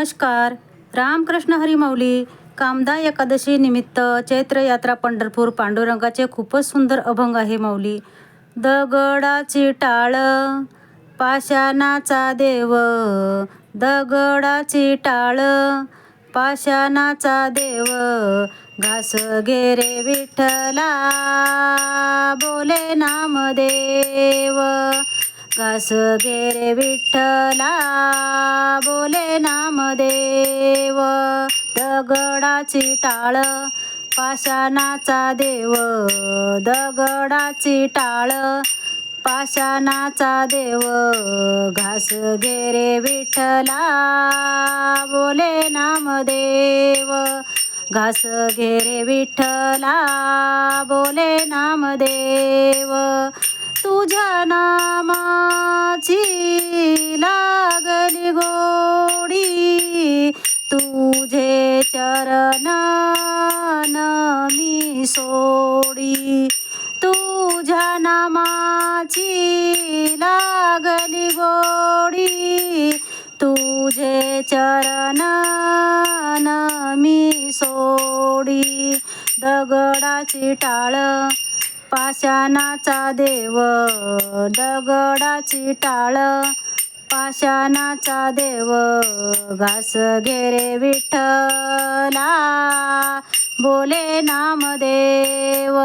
नमस्कार. रामकृष्ण हरिमाऊली कामदा एकादशी निमित्त चैत्र यात्रा पंढरपूर पांडुरंगाचे खूपच सुंदर अभंग आहे माऊली. दगडाची टाळ पाषाणाचा देव दगडाची टाळ पाषाणाचा देव घास गेरे विठ्ठला बोले नामदेव. घास घेरे विठ्ठला बोले नामदेव. दगडाची टाळ पाषाणाचा देव. दगडाची टाळ पाषाणाचा देव. घास गेरे विठ्ठला बोले नामदेव. घास घेरे विठ्ठला बोले नामदेव. तुझ्या नामाची लागली गोडी. तुझे चरण मी सोडी. तुझ्या नामाची लागली गोडी. तुझे चरण मी सोडी. दगडाची टाळ पाषाणाचा देव दगडाची टाळ. पाषाणाचा देव घास घेरे विठ्ठला. बोले नामदेव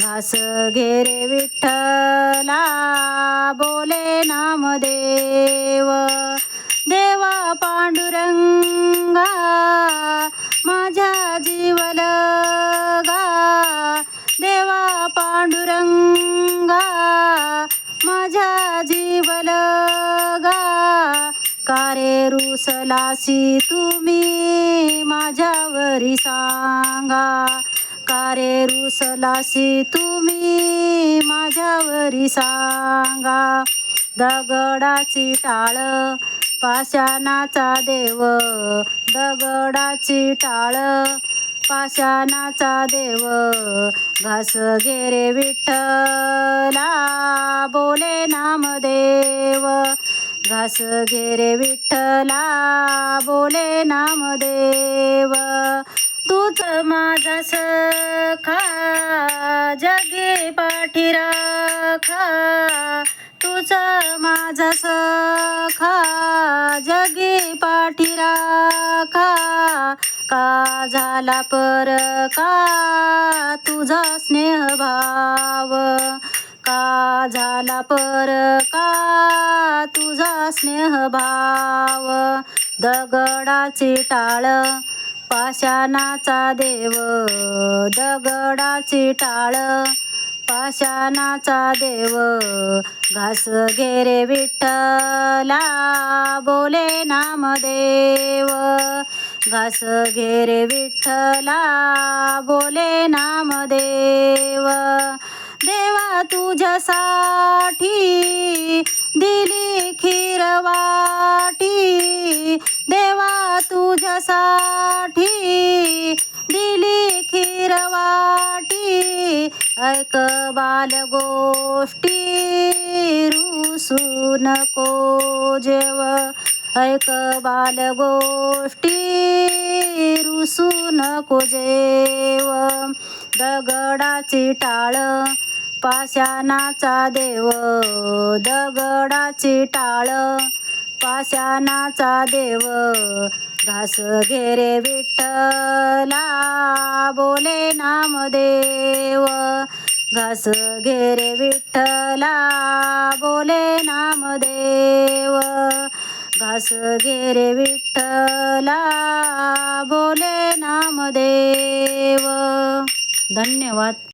घास घेरे विठ्ठला. बोले नामदेव देवा पांडुरंग कारे तुम्ही माझ्यावरी सांगा. कारे रुसलासी तुम्ही माझ्यावरी सांगा. दगडाची टाळ पाषाणाचा देव. दगडाची टाळ पाषाणाचा देव. घास घेरे विठ्ठला बोले नामदेव. घास घेरे विठ्ठला बोले नामदेव. तूच माझा सखा जगे पाठीराखा तूच तुझा माझा सखा जगे पाठीराखा का झाला पर का तुझा स्नेह भाव. का झाला पर का तुझा स्नेह भाव दगडाची टाळ पाषाणाचा देव दगडाची टाळ पाषाणाचा देव घास घेरे विठ्ठला बोले नामदेव घास घेरे विठ्ठला बोले नामदेव देवा तुझ्यासाठी साठी दिली खीरवाटी ऐक बाल गोष्टी रुसू नको जेव. ऐक बाल गोष्टी रुसू नको जेव. दगडाची टाळ पाषाणाचा देव. दगडाची टाळ पाषाणाचा देव. घास घेरे विठ्ठला बोले नामदेव. घास घेरे विठ्ठला बोले नामदेव. घास घेरे विठ्ठला बोले नामदेव. धन्यवाद.